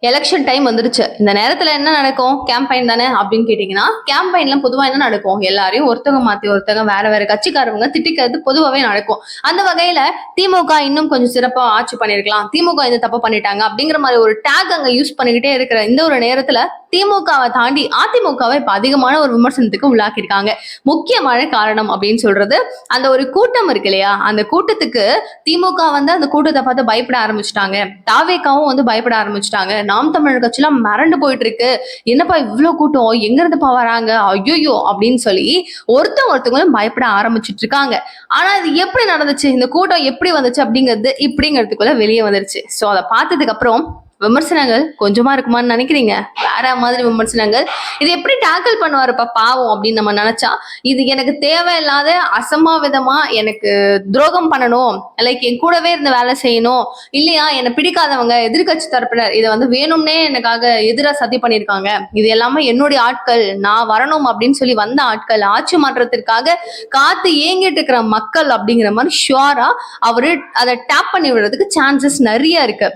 Election time வந்துருச்சு. இந்த நேரத்துல என்ன நடக்கும்? கேம்பெயின் தானே? அப்படின்னு கேட்டீங்கன்னா கேம்பெயின்ல பொதுவா என்ன நடக்கும்? எல்லாரையும் ஒருத்தவங்க மாத்தி ஒருத்தவங்க வேற வேற கட்சிக்காரவங்க திட்டிக்கிறது பொதுவாகவே நடக்கும். அந்த வகையில திமுக இன்னும் கொஞ்சம் சிறப்பா ஆட்சி பண்ணிருக்கலாம் திமுக இந்த தப்பு பண்ணிட்டாங்க அப்படிங்கிற மாதிரி ஒரு டேக் அங்க யூஸ் பண்ணிக்கிட்டே இருக்கிற இந்த ஒரு நேரத்துல திமுகவை தாண்டி அதிமுகவை இப்ப அதிகமான ஒரு விமர்சனத்துக்கு உள்ளாக்கியிருக்காங்க. முக்கியமான காரணம் அப்படின்னு சொல்றது அந்த ஒரு கூட்டம் இருக்கு இல்லையா? அந்த கூட்டத்துக்கு திமுக வந்து அந்த கூட்டத்தை பார்த்து பயப்பட ஆரம்பிச்சிட்டாங்க. தாவேக்காவும் வந்து பயப்பட ஆரம்பிச்சிட்டாங்க. நாம் தமிழர் கட்சிலாம் மிரண்டு போயிட்டு இருக்கு என்னப்பா இவ்வளவு கூட்டம்? எங்க இருந்துப்பா வராங்க? ஐயோயோ! அப்படின்னு சொல்லி ஒருத்தவங்க ஒருத்தவங்களும் பயப்பட ஆரம்பிச்சிட்டு இருக்காங்க ஆனா இது எப்படி நடந்துச்சு? இந்த கூட்டம் எப்படி வந்துச்சு அப்படிங்கிறது இப்படிங்கிறதுக்குள்ள வெளியே வந்துருச்சு. சோ அதை பார்த்ததுக்கு அப்புறம் விமர்சனங்கள் கொஞ்சமா இருக்குமான்னு நினைக்கிறீங்க? வேற மாதிரி விமர்சனங்கள். இது எப்படி டேக்கிள் பண்ணுவாருப்பா பாவம் அப்படின்னு நம்ம நினைச்சா? இது எனக்கு தேவையில்லாத அசம்பாவிதமா எனக்கு துரோகம் பண்ணணும். லைக் என் கூடவே இருந்து வேலை செய்யணும். இல்லையா? என்னை பிடிக்காதவங்க எதிர்க்கட்சி தரப்பினர் இதை வந்து வேணும்னே எனக்காக எதிராக சதி பண்ணியிருக்காங்க. இது எல்லாமே என்னுடைய ஆட்கள் நான் வரணும் அப்படின்னு சொல்லி வந்த ஆட்கள் ஆட்சி மாற்றத்திற்காக காத்து ஏங்கிட்டு இருக்கிற மக்கள் அப்படிங்கிற மாதிரி ஷுவரா அவரு அதை டேப் பண்ணி விடுறதுக்கு சான்சஸ் நிறைய இருக்கு.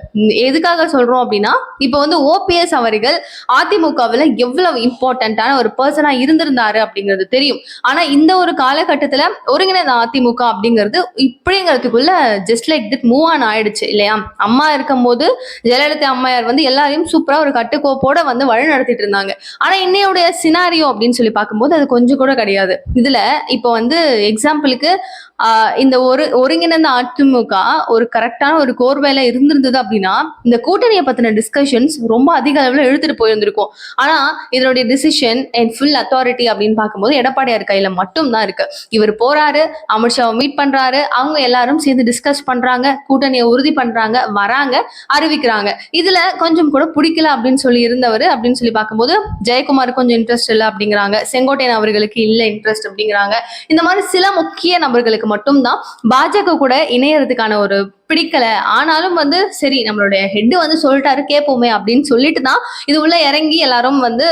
எதுக்காக எதுக்காக சொல்றோம் அப்படின்னா இப்போ வந்து ஓபிஎஸ் அவர்கள் அதிமுகவில் எவ்வளவு இம்பார்ட்டன்டான ஒரு பர்சனா இருந்திருந்தாரு அப்படிங்கிறது தெரியும். ஆனா இந்த ஒரு காலகட்டத்துல ஒருங்கிணைந்த அதிமுக அப்படிங்கிறது இப்படிங்கிறதுக்குள்ள just like that move on ஆயிடுச்சு இல்லையா? அம்மா இருக்கும்போது ஜெயலலிதா அம்மையார் வந்து எல்லாரையும் சூப்பரா ஒரு கட்டுக்கோப்போட வந்து வழி நடத்திட்டு இருந்தாங்க. ஆனா இன்னையுடைய சினாரியோ அப்படின்னு சொல்லி பார்க்கும்போது அது கொஞ்சம் கூட கிடையாது. இதுல இப்போ வந்து எக்ஸாம்பிளுக்கு இந்த ஒரு ஒருங்கிணைந்த அதிமுக ஒரு கரெக்டான ஒரு கோர்வையில இருந்திருந்தது அப்படின்னா இந்த கூட்டணி கூட்டணியை பத்தின டிஸ்கஷன்ஸ் ரொம்ப அதிக அளவில் இழுத்துட்டு போயிருந்திருக்கும். ஆனா இதனுடைய டிசிஷன் அண்ட் ஃபுல் அத்தாரிட்டி அப்படின்னு பார்க்கும்போது எடப்பாடியார் கையில மட்டும் தான் இருக்கு. இவர் போறாரு அமித்ஷாவை மீட் பண்றாரு அவங்க எல்லாரும் சேர்ந்து டிஸ்கஸ் பண்றாங்க கூட்டணியை உறுதி பண்றாங்க வராங்க அறிவிக்கிறாங்க. இதுல கொஞ்சம் கூட பிடிக்கல அப்படின்னு சொல்லி இருந்தவர் அப்படின்னு சொல்லி பார்க்கும்போது ஜெயக்குமார் கொஞ்சம் இன்ட்ரெஸ்ட் இல்லை அப்படிங்கிறாங்க. செங்கோட்டையன் அவர்களுக்கு இல்லை இன்ட்ரெஸ்ட் அப்படிங்கிறாங்க. இந்த மாதிரி சில முக்கிய நபர்களுக்கு மட்டும்தான் பாஜக கூட இணையறதுக்கான ஒரு பிடிக்கல. ஆனாலும் வந்து சரி நம்மளுடைய ஹெட் வந்து சொல்லிட்டாரு கேட்போமே அப்படின்னு சொல்லிட்டு தான் இது உள்ள இறங்கி எல்லாரும் வந்து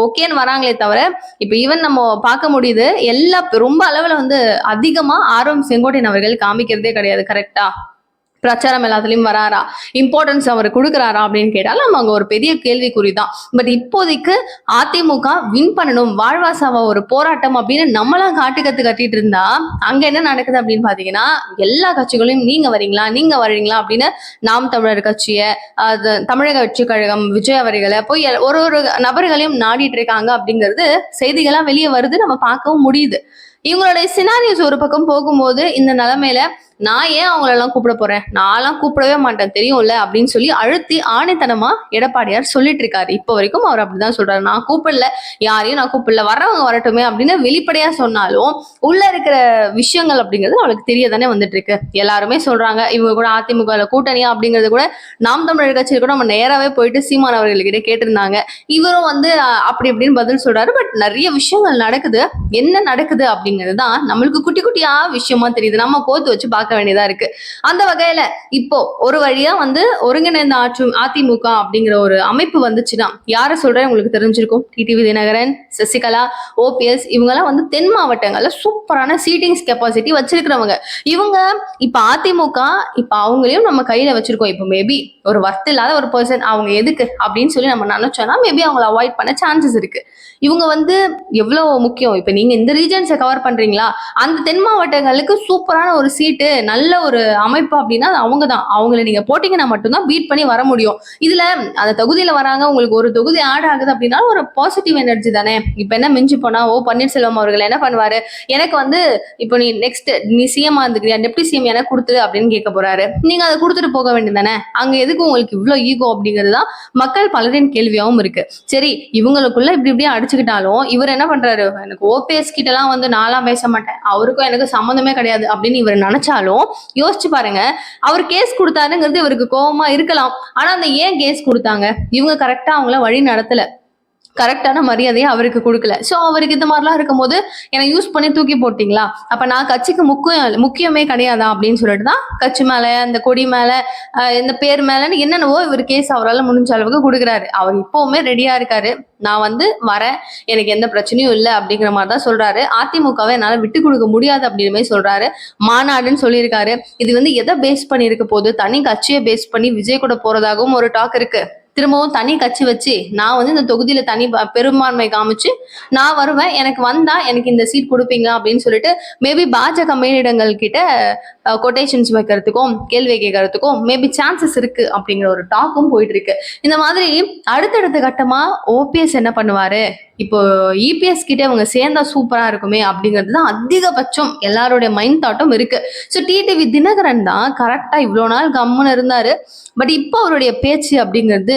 ஓகேன்னு வராங்களே தவிர இப்ப ஈவன் நம்ம பார்க்க முடியுது எல்லா ரொம்ப அளவுல வந்து அதிகமா ஆர்வம் செங்கோட்டையன் அவர்கள் காமிக்கிறதே கிடையாது கரெக்டா பிரச்சாரம் எல்லாத்துலயும் வராரா? இம்பார்ட்டன்ஸ் அவர் கொடுக்குறாரா அப்படின்னு கேட்டாலும் நம்ம அங்க ஒரு பெரிய கேள்விக்குறி தான் பட் இப்போதைக்கு அதிமுக வின் பண்ணணும் வாழ்வாசாவா ஒரு போராட்டம் அப்படின்னு நம்மளாம் காட்டுக்கத்து கட்டிட்டு இருந்தா அங்க என்ன நடக்குது அப்படின்னு பாத்தீங்கன்னா எல்லா கட்சிகளையும் நீங்க வரீங்களா நீங்க வரீங்களா அப்படின்னு நாம் தமிழர் கட்சியை அது தமிழக வெற்றி கழகம் விஜய் அவர்களை போய் ஒரு ஒரு நபர்களையும் நாடிட்டு இருக்காங்க அப்படிங்கிறது செய்திகளா வெளியே வருது நம்ம பார்க்கவும் முடியுது. இவங்களுடைய சினாரியோஸ் ஒரு பக்கம் போகும்போது இந்த நிலைமையில நான் ஏன் அவங்களெல்லாம் கூப்பிட போறேன்? நான்லாம் கூப்பிடவே மாட்டேன். தெரியும்ல? அப்படின்னு சொல்லி அழுத்தி ஆணைத்தனமா எடப்பாடியார் சொல்லிட்டு இருக்காரு. இப்போ வரைக்கும் அவர் அப்படிதான் சொல்றாரு. நான் கூப்பிடல. யாரையும் நான் கூப்பிடல. வர்றவங்க வரட்டுமே அப்படின்னு வெளிப்படையா சொன்னாலும் உள்ள இருக்கிற விஷயங்கள் அப்படிங்கிறது அவளுக்கு தெரிய தானே வந்துட்டு இருக்கு. எல்லாருமே சொல்றாங்க இவங்க கூட அதிமுக கூட்டணியா அப்படிங்கிறது கூட நாம் தமிழர் கட்சியில் கூட நம்ம நேராவே போயிட்டு சீமான் அவர்கள்கிட்ட கேட்டிருந்தாங்க. இவரும் வந்து அப்படி இப்படின்னு பதில் சொல்றாரு. பட் நிறைய விஷயங்கள் நடக்குது. என்ன நடக்குது அப்படின்னு அப்படிங்கிறது தான் நம்மளுக்கு குட்டி குட்டியா விஷயமா தெரியுது. நம்ம கோத்து வச்சு பார்க்க வேண்டியதா இருக்கு. அந்த வகையில இப்போ ஒரு வழியா வந்து ஒருங்கிணைந்த ஆற்று அதிமுக அப்படிங்கிற ஒரு அமைப்பு வந்துச்சுன்னா யார சொல்றேன்? உங்களுக்கு தெரிஞ்சிருக்கும். டிடிவி தினகரன் சசிகலா ஓபிஎஸ் இவங்கெல்லாம் வந்து தென் மாவட்டங்கள்ல சூப்பரான சீட்டிங்ஸ் கெப்பாசிட்டி வச்சிருக்கிறவங்க. இவங்க இப்ப அதிமுக இப்ப அவங்களையும் நம்ம கையில வச்சிருக்கோம். இப்போ மேபி ஒரு வர்த்து இல்லாத ஒரு பர்சன் அவங்க எதுக்கு? அப்படின்னு சொல்லி நம்ம நினைச்சோம்னா மேபி அவங்கள அவாய்ட் பண்ண சான்சஸ் இருக்கு. இவங்க வந்து எவ்வளவு முக்கியம்? இப்ப நீங்க இந்த ரீஜன்ஸை கவர் பண்றீங்களா? அந்த தென் மாவட்டங்களுக்கு சூப்பரான ஒரு சீட்டு நல்ல ஒரு அமைப்பு அப்படின்னா அவங்க தான் அவங்கள நீங்க போட்டீங்கன்னா மட்டும்தான் பீட் பண்ணி வர முடியும். இதுல அந்த தொகுதியில வராங்க உங்களுக்கு ஒரு தொகுதி ஆட் ஆகுது அப்படின்னா ஒரு பாசிட்டிவ் எனர்ஜி தானே. இப்ப என்ன மிஞ்சி போனா ஓ பன்னீர்செல்வம் அவர்கள் என்ன பண்ணுவாரு? எனக்கு வந்து இப்போ நீ நெக்ஸ்ட் நீ சிஎம் இருந்துக்கிறியா? டெப்டி சிஎம் எனக்கு கொடுத்துரு அப்படின்னு கேட்க போறாரு. நீங்க அதை கொடுத்துட்டு போக வேண்டியதானே அங்க எதுக்கு உங்களுக்கு இவ்வளவு ஈகோ அப்படிங்கிறது தான் மக்கள் பலரின் கேள்வியாகவும் இருக்கு. சரி இவங்களுக்குள்ள இப்படி இப்படியே அடிச்சுக்கிட்டாலும் இவர் என்ன பண்றாரு? எனக்கு ஓபிஎஸ் கிட்ட எல்லாம் வந்து நான்லாம் பேச மாட்டேன் அவருக்கும் எனக்கு சம்மந்தமே கிடையாது அப்படின்னு இவர் நினைச்சாலும் யோசிச்சு பாருங்க அவர் கேஸ் கொடுத்தாருங்கிறது இவருக்கு கோபமா இருக்கலாம். ஆனா அந்த ஏன் கேஸ் கொடுத்தாங்க? இவங்க கரெக்டா அவங்கள வழி நடத்தல. கரெக்டான மரியாதையை அவருக்கு கொடுக்கல. ஸோ அவருக்கு இந்த மாதிரிலாம் இருக்கும்போது என்னை யூஸ் பண்ணி தூக்கி போட்டீங்களா? அப்ப நான் கட்சிக்கு முக்கியம் முக்கியமே கிடையாதா அப்படின்னு சொல்லிட்டு தான் கட்சி மேல இந்த கொடி மேல இந்த பேர் மேலன்னு என்னென்னவோ இவர் கேஸ் அவரால் முடிஞ்ச அளவுக்கு கொடுக்குறாரு. அவர் இப்பவுமே ரெடியா இருக்காரு. நான் வந்து வரேன். எனக்கு எந்த பிரச்சனையும் இல்லை அப்படிங்கிற மாதிரி தான் சொல்றாரு. அதிமுகவை என்னால் விட்டு கொடுக்க முடியாது அப்படின்னு மாதிரி சொல்றாரு. மாநாடுன்னு சொல்லியிருக்காரு. இது வந்து எதை பேஸ் பண்ணி இருக்க போது தனி கட்சியை பேஸ் பண்ணி விஜய் கூட போறதாகவும் ஒரு டாக் இருக்கு. திரும்பவும் தனி கட்சி வச்சு நான் வந்து இந்த தொகுதியில தனி பெரும்பான்மை காமிச்சு நான் வருவேன் எனக்கு வந்தா எனக்கு இந்த சீட் கொடுப்பீங்க அப்படின்னு சொல்லிட்டு மேபி பாஜக மேலிடங்கள் கிட்ட கொட்டேஷன்ஸ் வைக்கிறதுக்கும் கேள்வி கேட்கறதுக்கும் மேபி சான்சஸ் இருக்கு அப்படிங்கிற ஒரு டாக்கும் போயிட்டு இருக்கு. இந்த மாதிரி அடுத்தடுத்த கட்டமா ஓபிஎஸ் என்ன பண்ணுவாரு? இப்போ இபிஎஸ் கிட்ட அவங்க சேர்ந்தா சூப்பரா இருக்குமே அப்படிங்கிறது தான் அதிகபட்சம் எல்லாருடைய மைண்ட் தாட்டும் இருக்கு. ஸோ டிடிவி தினகரன் தான் கரெக்டா இவ்வளோ நாள் கம்முன்னு இருந்தாரு. பட் இப்போ அவருடைய பேச்சு அப்படிங்கிறது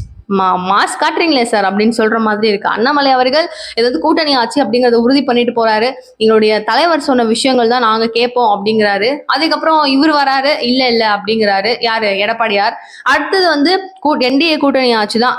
மா மாஸ் காட்டுறீங்களே சார் அப்படின்னு சொல்ற மாதிரி இருக்கு. அண்ணாமலை அவர்கள் ஏதாவது கூட்டணி ஆச்சு அப்படிங்கறத உறுதி பண்ணிட்டு போறாரு. எங்களுடைய தலைவர் சொன்ன விஷயங்கள் தான் நாங்க கேட்போம் அப்படிங்கிறாரு. அதுக்கப்புறம் இவர் வராரு. இல்ல இல்ல அப்படிங்கிறாரு. யாரு? எடப்பாடியார். அடுத்தது வந்து என்டிஏ கூட்டணி ஆச்சு தான்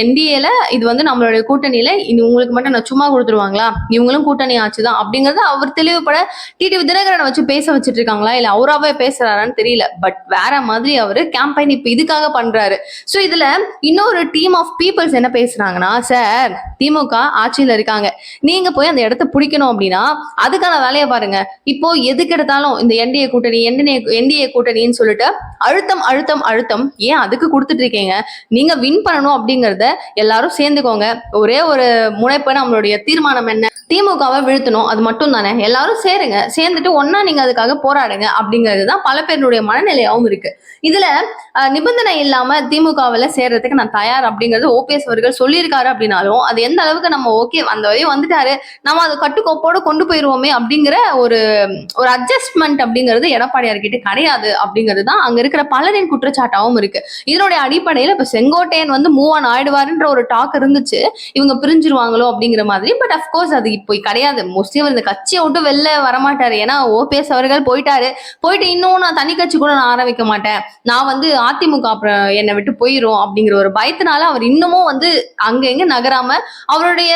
என்டிஏல இது வந்து நம்மளுடைய கூட்டணியில இது உங்களுக்கு மட்டும் நான் சும்மா கொடுத்துருவாங்களா? இவங்களும் கூட்டணி ஆச்சு தான் அப்படிங்கறது அவர் தெளிவுபட டிடிவி தினகரனை வச்சு பேச வச்சுட்டு இருக்காங்களா இல்ல அவராவே பேசுறாரான்னு தெரியல. பட் வேற மாதிரி அவரு கேம்பெயின் இப்ப இதுக்காக பண்றாரு. சோ இதுல இன்னொரு டீம் ஆஃப் பீப்புள்ஸ் என்ன பேசுறாங்கன்னா சார் திமுக ஆட்சியில இருக்காங்க. நீங்க போய் அந்த இடத்த பிடிக்கணும் அப்படின்னா அதுக்கான வேலையை பாருங்க. இப்போ எதுக்கு எடுத்தாலும் இந்த என்டிஏ கூட்டணி என்டிஏ என்டிஏ கூட்டணின்னு சொல்லிட்டு அழுத்தம் அழுத்தம் அழுத்தம் ஏன் அதுக்கு கொடுத்துட்டு இருக்கீங்க? நீங்க வின் பண்ணணும் அப்படிங்கறத எல்லாரும் சேர்ந்துக்கோங்க. ஒரே ஒரு முனைப்பு நம்மளுடைய தீர்மானம் என்ன? திமுகவை வீழ்த்தணும் அது மட்டும் தானே எல்லாரும் சேருங்க. சேர்ந்துட்டு ஒன்னா நீங்க அதுக்காக போராடுங்க அப்படிங்கிறது தான் பல பேருடைய மனநிலையாவும் இருக்கு. இதுல நிபந்தனை இல்லாம திமுகவில் சேர்றதுக்கு நான் தயார் அப்படிங்கிறது ஓபிஎஸ் அவர்கள் சொல்லியிருக்காரு அப்படின்னாலும் அது எந்த அளவுக்கு நம்ம ஓகே அந்த வரையும் வந்துட்டாரு. நம்ம அதை கட்டுக்கோப்போட கொண்டு போயிருவோமே அப்படிங்கிற ஒரு ஒரு அட்ஜஸ்ட்மெண்ட் அப்படிங்கிறது எடப்பாடியார் கிட்ட கிடையாது அப்படிங்கிறது தான் அங்க இருக்கிற பலரின் குற்றச்சாட்டாவும் இருக்கு. இதனுடைய அடிப்படையில இப்ப செங்கோட்டையன் வந்து மூவ் ஆன் ஆயிடுவாருன்ற ஒரு டாக் இருந்துச்சு. இவங்க பிரிஞ்சிருவாங்களோ அப்படிங்கிற மாதிரி. பட் அஃப்கோர்ஸ் அது இப்போ கிடையாது. மோஸ்ட்லி அவர் இந்த கட்சியை விட்டு வெளில வரமாட்டாரு. ஏன்னா ஓபிஎஸ் அவர்கள் போயிட்டாரு. போயிட்டு இன்னும் நான் தனி கட்சி கூட நான் ஆரம்பிக்க மாட்டேன். நான் வந்து அதிமுக அப்புறம் என்னை விட்டு போயிரும் அப்படிங்கிற ஒரு பயத்தை பயத்தினால அவர் இன்னமும் வந்து அங்கங்க நகராம அவருடைய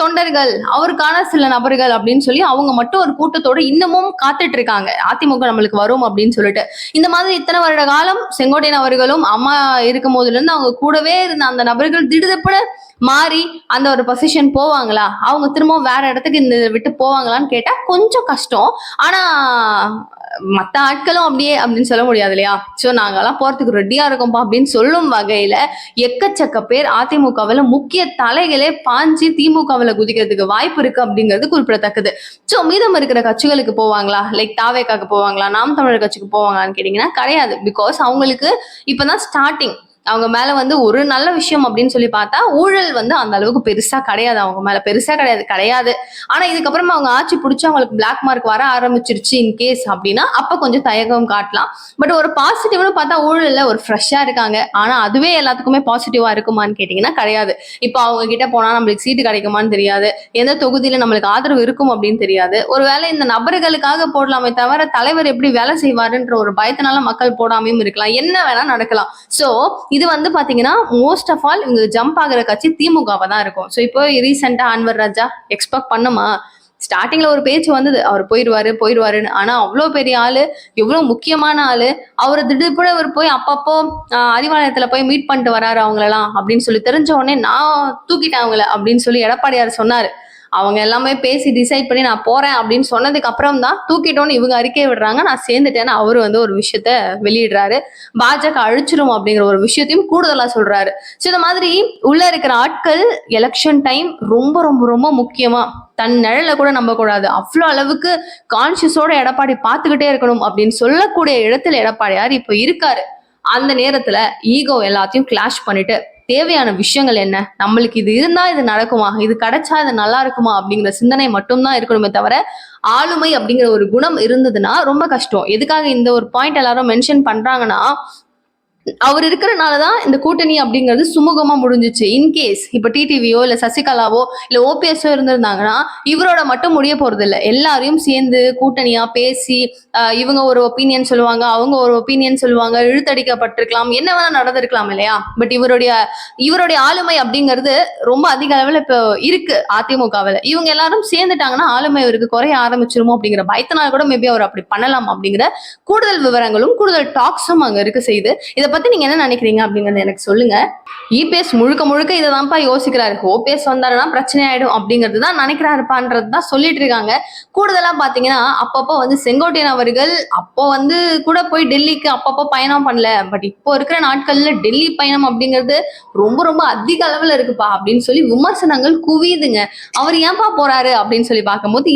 தொண்டர்கள் அவருக்கான சில நபர்கள் அப்படின்னு சொல்லி அவங்க மட்டும் ஒரு கூட்டத்தோட இன்னமும் காத்துட்டு இருக்காங்க அதிமுக நம்மளுக்கு வரும் அப்படின்னு சொல்லிட்டு. இந்த மாதிரி இத்தனை வருட காலம் செங்கோட்டையன் அவர்களும் அம்மா இருக்கும் போதுல இருந்து அவங்க கூடவே இருந்த அந்த நபர்கள் திடுதப்பட மாறி அந்த ஒரு பொசிஷன் போவாங்களா? அவங்க திரும்பவும் வேற இடத்துக்கு இந்த விட்டு போவாங்களான்னு கேட்டா கொஞ்சம் கஷ்டம். ஆனா மற்ற ஆட்களும் அப்படியே அப்படின்னு சொல்ல முடியாது இல்லையா? ஸோ நாங்கெல்லாம் போறதுக்கு ரெடியா இருக்கோம்ப்பா அப்படின்னு சொல்லும் வகையில எக்கச்சக்க பேர் அதிமுகவில் முக்கிய தலைகளே பாஞ்சி திமுகவில் குதிக்கிறதுக்கு வாய்ப்பு இருக்கு அப்படிங்கிறது குறிப்பிடத்தக்கது. ஸோ மீதம் இருக்கிற கட்சிகளுக்கு போவாங்களா? லைக் தாவேக்காக்கு போவாங்களா? நாம் தமிழர் கட்சிக்கு போவாங்களான்னு கேட்டீங்கன்னா கிடையாது. பிகாஸ் அவங்களுக்கு இப்பதான் ஸ்டார்டிங் அவங்க மேல வந்து ஒரு நல்ல விஷயம் அப்படின்னு சொல்லி பார்த்தா ஊழல் வந்து அந்த அளவுக்கு பெருசா கிடையாது. அவங்க மேல பெருசா கிடையாது கிடையாது. ஆனா இதுக்கப்புறமா அவங்க ஆட்சி பிடிச்சி அவங்களுக்கு பிளாக் மார்க் வர ஆரம்பிச்சிருச்சு இன் கேஸ் அப்படின்னா அப்ப கொஞ்சம் தயக்கம் காட்டலாம். பட் ஒரு பாசிட்டிவ்னு பார்த்தா ஊழல்ல ஒரு ஃப்ரெஷ்ஷா இருக்காங்க. ஆனா அதுவே எல்லாத்துக்குமே பாசிட்டிவா இருக்குமான்னு கேட்டீங்கன்னா கிடையாது. இப்போ அவங்க கிட்ட போனா நம்மளுக்கு சீட்டு கிடைக்குமான்னு தெரியாது. எந்த தொகுதியில நம்மளுக்கு ஆதரவு இருக்கும் அப்படின்னு தெரியாது. ஒருவேளை இந்த நபர்களுக்காக போடலாமே தவிர தலைவர் எப்படி வேலை செய்வாருன்ற ஒரு பயத்தினால மக்கள் போடாமையும் இருக்கலாம். என்ன வேணா நடக்கலாம். சோ இது வந்து பாத்தீங்கன்னா மோஸ்ட் ஆஃப் ஆல் இவங்க ஜம்ப் ஆகுற கட்சி திமுகவை தான் இருக்கும். ஸோ இப்போ ரீசெண்டா அன்வர் ராஜா எக்ஸ்பெக்ட் பண்ணுமா? ஸ்டார்டிங்ல ஒரு பேச்சு வந்தது. அவர் போயிடுவாரு போயிடுவாருன்னு. ஆனா அவ்வளோ பெரிய ஆளு எவ்வளவு முக்கியமான ஆளு அவர் திடீர்னு அவர் போய் அப்பப்போ அறிவாலயத்துல போய் மீட் பண்ணிட்டு வராரு அவங்களெல்லாம் அப்படின்னு சொல்லி தெரிஞ்ச உடனே நான் தூக்கிட்டேன் அவங்கள அப்படின்னு சொல்லி எடப்பாடியார் சொன்னாரு. அவங்க எல்லாமே பேசி டிசைட் பண்ணி நான் போறேன் அப்படின்னு சொன்னதுக்கு அப்புறம் தான் தூக்கிட்டோன்னு இவங்க அறிக்கை விடுறாங்க. நான் சேர்ந்துட்டேன்னு அவரு வந்து ஒரு விஷயத்த வெளியிடுறாரு. பாஜக அழிச்சிரும் அப்படிங்கிற ஒரு விஷயத்தையும் கூடுதலா சொல்றாரு. ஸோ இந்த மாதிரி உள்ள இருக்கிற ஆட்கள் எலெக்ஷன் டைம் ரொம்ப ரொம்ப ரொம்ப முக்கியமா தன் நிழல கூட நம்ப கூடாது அவ்வளோ அளவுக்கு கான்சியஸோட எடப்பாடி பார்த்துக்கிட்டே இருக்கணும் அப்படின்னு சொல்லக்கூடிய இடத்துல எடப்பாடியார் இப்போ இருக்காரு. அந்த நேரத்துல ஈகோ எல்லாத்தையும் கிளாஷ் பண்ணிட்டு தேவையான விஷயங்கள் என்ன? நம்மளுக்கு இது இருந்தா இது நடக்குமா? இது கிடைச்சா இது நல்லா இருக்குமா? அப்படிங்கிற சிந்தனை மட்டும்தான் இருக்கணுமே தவிர ஆளுமை அப்படிங்கிற ஒரு குணம் இருந்ததுன்னா ரொம்ப கஷ்டம். எதுக்காக இந்த ஒரு பாயிண்ட் எல்லாரும் மென்ஷன் பண்றாங்கன்னா அவர் இருக்கிறனாலதான் இந்த கூட்டணி அப்படிங்கிறது சுமூகமா முடிஞ்சிச்சு. இன்கேஸ் இப்ப டிடிவியோ இல்ல சசிகலாவோ இல்ல ஓபிஎஸ்ஓ இருந்திருந்தாங்கன்னா இவரோட மட்டும் முடிய போறது இல்ல எல்லாரையும் சேர்ந்து கூட்டணியா பேசி ஆஹ் இவங்க ஒரு ஒப்பீனியன் சொல்லுவாங்க அவங்க ஒரு ஒப்பீனியன் சொல்லுவாங்க இழுத்தடிக்கப்பட்டிருக்கலாம் என்ன வேணா நடந்திருக்கலாம் இல்லையா? பட் இவருடைய இவருடைய ஆளுமை அப்படிங்கிறது ரொம்ப அதிக அளவுல இப்போ இருக்கு அதிமுகவில். இவங்க எல்லாரும் சேர்ந்துட்டாங்கன்னா ஆளுமை இவருக்கு குறைய ஆரம்பிச்சிருமோ அப்படிங்கிற பயத்தினால் கூட மேபி அவர் அப்படி பண்ணலாம் அப்படிங்கிற கூடுதல் விவரங்களும் கூடுதல் டாக்ஸும் அங்க இருக்க செய்யுது இதை பத்தி நீங்க என்ன நினைக்கிறீங்க அப்படிங்கறத எனக்கு சொல்லுங்க. இபிஎஸ் முழுக்க முழுக்க இதை தான்ப்பா யோசிக்கிறாரு ஓபிஎஸ் வந்தாருன்னா பிரச்சனை ஆயிடும் அப்படிங்கிறது தான் நினைக்கிறாருப்பான்றது தான் சொல்லிட்டு இருக்காங்க. கூடுதலா பாத்தீங்கன்னா அப்பப்போ வந்து செங்கோட்டையன் அவர்கள் அப்போ வந்து கூட போய் டெல்லிக்கு அப்பப்போ பயணம் பண்ணல. பட் இப்போ இருக்கிற நாட்கள்ல டெல்லி பயணம் அப்படிங்கிறது ரொம்ப ரொம்ப அதிக அளவுல இருக்குப்பா அப்படின்னு சொல்லி விமர்சனங்கள் குவியுதுங்க. அவர் ஏன்பா போறாரு அப்படின்னு சொல்லி பார்க்கும்போது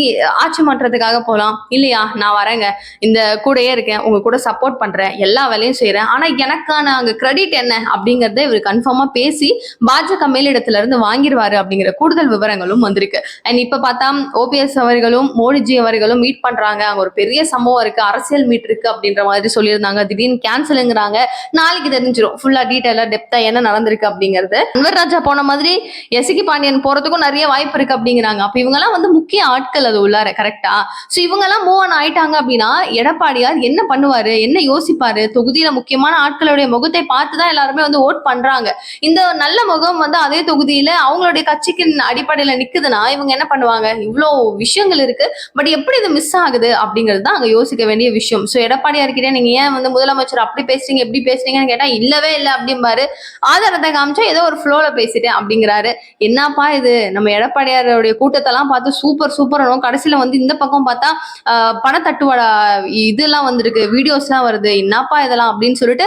ஆட்சி மாற்றத்துக்காக போலாம். இல்லையா நான் வரேங்க. இந்த கூடையே இருக்கேன். உங்க கூட சப்போர்ட் பண்றேன். எல்லா வேலையும் செய்யறேன் ஆனா எனக்கான அங்க கிரெடிட் என்ன அப்படிங்கறத இவர் கன்ஃபார்மா பேசி பாஜக மேலிடத்துல இருந்து வாங்கிடுவாரு அப்படிங்கிற கூடுதல் விவரங்களும் வந்திருக்கு. அண்ட் இப்ப பார்த்தா ஓபிஎஸ் அவர்களும் மோடிஜி அவர்களும் மீட் பண்றாங்க. அங்க ஒரு பெரிய சம்பவம் இருக்கு. அரசியல் மீட் இருக்கு அப்படின்ற மாதிரி சொல்லியிருந்தாங்க. திடீர்னு கேன்சலுங்கிறாங்க நாளைக்கு தெரிஞ்சிடும் ஃபுல்லா டீட்டெயிலா டெப்தா என்ன நடந்திருக்கு அப்படிங்கிறது. அன்வர் ராஜா போன மாதிரி எசிகி பாண்டியன் போறதுக்கும் நிறைய வாய்ப்பு இருக்கு அப்படிங்கிறாங்க. அப்ப இவங்க எல்லாம் வந்து முக்கிய ஆட்கள் அது உள்ளார கரெக்டா சோ இவங்க எல்லாம் மூவ் ஆன் ஆயிட்டாங்க அப்படின்னா எடப்பாடியார் என்ன பண்ணுவாரு? என்ன யோசிப்பாரு? தொகுதியில முக்கியமான ஆட்களுடைய முகத்தை பார்த்து தான் எல்லாருமே வந்து ஓட் பண்றாங்க. இந்த நல்ல முகம் வந்து அதே தொகுதியில அவங்களுடைய கட்சிக்கு அடிப்படையில நிக்குதுன்னா இவங்க என்ன பண்ணுவாங்க? இவ்வளோ விஷயங்கள் இருக்கு. பட் எப்படி இது மிஸ் ஆகுது அப்படிங்கிறது தான் அங்க யோசிக்க வேண்டிய விஷயம். சோ எடப்பாடியார்கிட்ட நீங்க ஏன் வந்து முதலமைச்சர் அப்படி பேசுறீங்க எப்படி பேசுறீங்கன்னு கேட்டா இல்லவே இல்லை அப்படிம்பாரு. ஆதாரத்தை காமிச்சா ஏதோ ஒரு ஃப்ளோல பேசிட்டேன் அப்படிங்கிறாரு. என்னப்பா இது? நம்ம எடப்பாடியாருடைய கூட்டத்தெல்லாம் பார்த்து சூப்பர் சூப்பரனும் கடைசியில வந்து இந்த பக்கம் பார்த்தா பணத்தட்டுவாடா இதெல்லாம் வந்திருக்கு வீடியோஸ்லாம் வருது. என்னப்பா இதெல்லாம் அப்படின்னு சொல்லிட்டு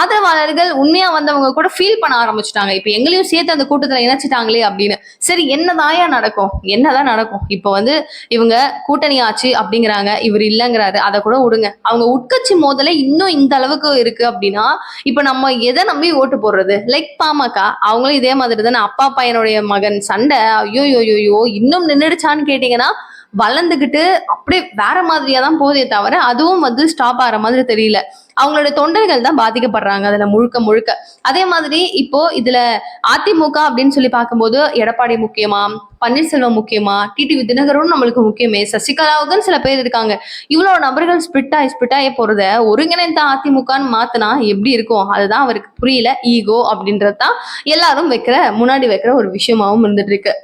ஆதரவாளர்கள் உண்மையா வந்தவங்க கூட ஃபீல் பண்ண ஆரம்பிச்சிட்டாங்க. இப்ப எங்களையும் சேர்த்து அந்த கூட்டத்துல இணைச்சிட்டாங்களே அப்படின்னு. சரி என்னதாயா நடக்கும்? என்னதான் நடக்கும்? இப்ப வந்து இவங்க கூட்டணி ஆச்சு அப்படிங்கிறாங்க. இவர் இல்லைங்கிறாரு. அதை கூட விடுங்க. அவங்க உட்கட்சி மோதலை இன்னும் இந்த அளவுக்கு இருக்கு அப்படின்னா இப்ப நம்ம எதை நம்பி ஓட்டு போடுறது? லைக் பாமக அவங்களும் இதே மாதிரி தானே அப்பா பையனுடைய மகன் சண்டை ஐயோ ஐயோ இன்னும் நின்றுடுச்சான்னு கேட்டீங்கன்னா வளர்ந்துக்கிட்டு அப்படியே வேற மாதிரியா தான் போதே தவிர அதுவும் வந்து ஸ்டாப் ஆகிற மாதிரி தெரியல. அவங்களோட தொண்டர்கள் தான் பாதிக்கப்படுறாங்க அதுல முழுக்க முழுக்க. அதே மாதிரி இப்போ இதுல அதிமுக அப்படின்னு சொல்லி பார்க்கும்போது எடப்பாடி முக்கியமா பன்னீர்செல்வம் முக்கியமா டிடிவி தினகரும் நம்மளுக்கு முக்கியமே. சசிகலாவுக்குன்னு சில பேர் இருக்காங்க. இவ்வளவு நபர்கள் ஸ்பிட் ஆகி ஸ்பிட் ஆகி போறத ஒருங்கிணைந்த அதிமுகன்னு மாத்தினா எப்படி இருக்கும்? அதுதான் அவருக்கு புரியல. ஈகோ அப்படின்றது தான் எல்லாரும் வைக்கிற முன்னாடி வைக்கிற ஒரு விஷயமாவும் இருந்துட்டு இருக்கு.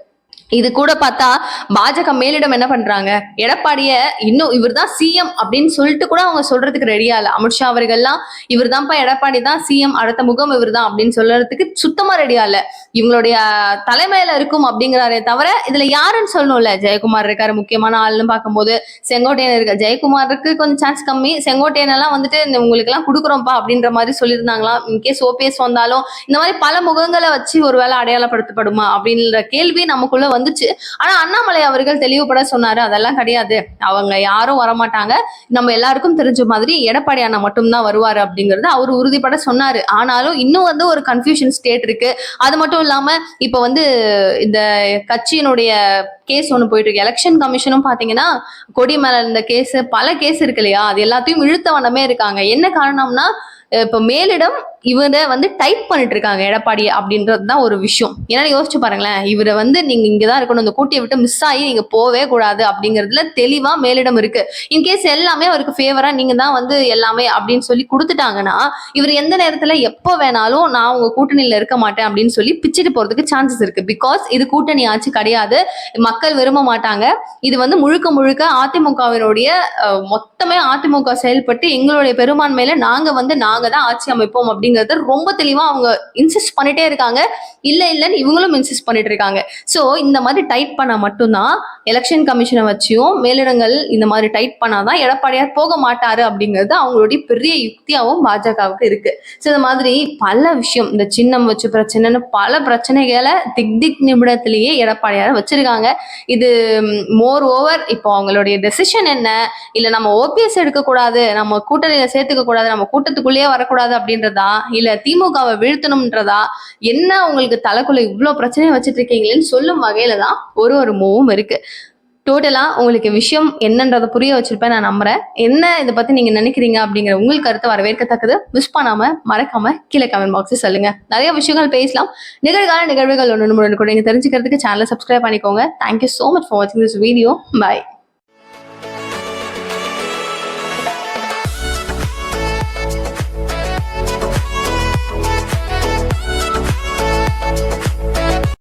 இது கூட பார்த்தா பாஜக மேலிடம் என்ன பண்றாங்க? எடப்பாடிய இன்னும் இவர்தான் சிஎம் அப்படின்னு சொல்லிட்டு கூட அவங்க சொல்றதுக்கு ரெடியா இல்ல. அமித்ஷா அவர்கள்லாம் இவர் தான்ப்பா எடப்பாடி தான் சிஎம் அடுத்த முகம் இவர்தான் அப்படின்னு சொல்றதுக்கு சுத்தமா ரெடியா இல்ல. இவங்களுடைய தலைமையில இருக்கும் அப்படிங்கிறாரே தவிர இதுல யாருன்னு சொல்லணும்ல? ஜெயக்குமார் இருக்காரு முக்கியமான ஆள்னு பார்க்கும்போது. செங்கோட்டையன் இருக்க ஜெயக்குமாருக்கு கொஞ்சம் சான்ஸ் கம்மி. செங்கோட்டையன் எல்லாம் வந்துட்டு இந்த உங்களுக்கு எல்லாம் கொடுக்குறோம்ப்பா அப்படின்ற மாதிரி சொல்லியிருந்தாங்களாம். இன்கேஸ் ஓபிஎஸ் வந்தாலும் இந்த மாதிரி பல முகங்களை வச்சு ஒருவேளை அடையாளப்படுத்தப்படுமா அப்படின்ற கேள்வி நமக்குள்ள வந்துச்சு. ஆனா அண்ணாமலை அவர்கள் தெளிவுபட சொன்னாரு அதெல்லாம் கிடையாது. அவங்க யாரும் வரமாட்டாங்க. நம்ம எல்லாருக்கும் தெரிஞ்ச மாதிரி எடப்பாடி அண்ணா மட்டும்தான் வருவாரு அப்படிங்கறது அவர் உறுதிப்பட சொன்னாரு. ஆனாலும் இன்னும் வந்து ஒரு கன்ஃபியூஷன் ஸ்டேட் இருக்கு. அது மட்டும் இல்லாம இப்ப வந்து இந்த கட்சியினுடைய கேஸ் ஒன்று போயிட்டு இருக்கு. எலெக்ஷன் கமிஷனும் பாத்தீங்கன்னா கொடி மேல இந்த கேஸ் பல கேஸ் இருக்கு இல்லையா? அது எல்லாத்தையும் இழுத்த வண்ணமே இருக்காங்க. என்ன காரணம்னா இப்ப மேலிடம் இவரை வந்து டைப் பண்ணிட்டு இருக்காங்க எடப்பாடி அப்படின்றது தான் ஒரு விஷயம். ஏன்னா யோசிச்சு பாருங்களேன் இவரை வந்து நீங்க இங்கதான் இருக்கணும் இந்த கூட்டியை விட்டு மிஸ் ஆகி நீங்க போவே கூடாது அப்படிங்கிறதுல தெளிவா மேலிடம் இருக்கு. இன்கேஸ் எல்லாமே அவருக்கு ஃபேவரா நீங்க தான் வந்து எல்லாமே அப்படின்னு சொல்லி கொடுத்துட்டாங்கன்னா இவர் எந்த நேரத்துல எப்போ வேணாலும் நான் உங்க கூட்டணியில இருக்க மாட்டேன் அப்படின்னு சொல்லி பிச்சுட்டு போறதுக்கு சான்சஸ் இருக்கு. பிகாஸ் இது கூட்டணி ஆட்சி கிடையாது மக்கள் விரும்ப மாட்டாங்க. இது வந்து முழுக்க முழுக்க அதிமுகவினுடைய மொத்தமே அதிமுக செயல்பட்டு எங்களுடைய பெரும்பான்மையில நாங்க வந்து நாங்க தான் ஆட்சி அமைப்போம் அப்படிங்கறத ரொம்ப தெளிவா அவங்க இன்சிஸ்ட் பண்ணிட்டே இருக்காங்க. இல்ல இல்லன்னு இவங்களும் இன்சிஸ்ட் பண்ணிட்டு இருக்காங்க. சோ இந்த மாதிரி டைட் பண்ணா மட்டும்தான் எலெக்ஷன் கமிஷனை வச்சியும் மேலிடங்கள் இந்த மாதிரி டைட் பண்ணாதான் எடப்பாடியார் போக மாட்டாரு அப்படிங்கிறது அவங்களுடைய பெரிய யுக்தியாவும் பாஜகவுக்கு இருக்கு. ஸோ இந்த மாதிரி பல விஷயம் இந்த சின்னம் வச்சு பிரச்சனைன்னு பல பிரச்சனைகளை திக் திக் நிமிடத்திலேயே எடப்பாடியார வச்சிருக்காங்க. இது மோர் ஓவர் இப்போ அவங்களுடைய டெசிஷன் என்ன? இல்ல நம்ம ஓபிஎஸ் எடுக்க கூடாது நம்ம கூட்டணியில சேர்த்துக்க கூடாது நம்ம கூட்டத்துக்குள்ளேயே வரக்கூடாது அப்படின்றதா? இல்ல திமுகவை வீழ்த்தணும்ன்றதா? என்ன உங்களுக்கு தலைக்குள்ள இவ்வளவு பிரச்சனையை வச்சுட்டு இருக்கீங்களேன்னு சொல்லும் வகையில தான் ஒரு ஒரு மூவும் இருக்கு. டோட்டலா உங்களுக்கு விஷயம் என்னன்றதை புரிய வச்சிருப்பேன் நான் நம்புறேன். என்ன இதை பத்தி நீங்க நினைக்கிறீங்க அப்படிங்கிற உங்கள் கருத்தை வரவேற்கத்தக்கது. மிஸ் பண்ணாம மறக்காம கீழே கமெண்ட் பாக்ஸ் சொல்லுங்க. நிறைய விஷயங்கள் பேசலாம். நிகழ்கால நிகழ்வுகள் ஒன்று கூட நீங்க தெரிஞ்சுக்கிறதுக்கு சேனலை சப்ஸ்கிரைப் பண்ணிக்கோங்க. Thank you so much for வாட்சிங் திஸ் வீடியோ பை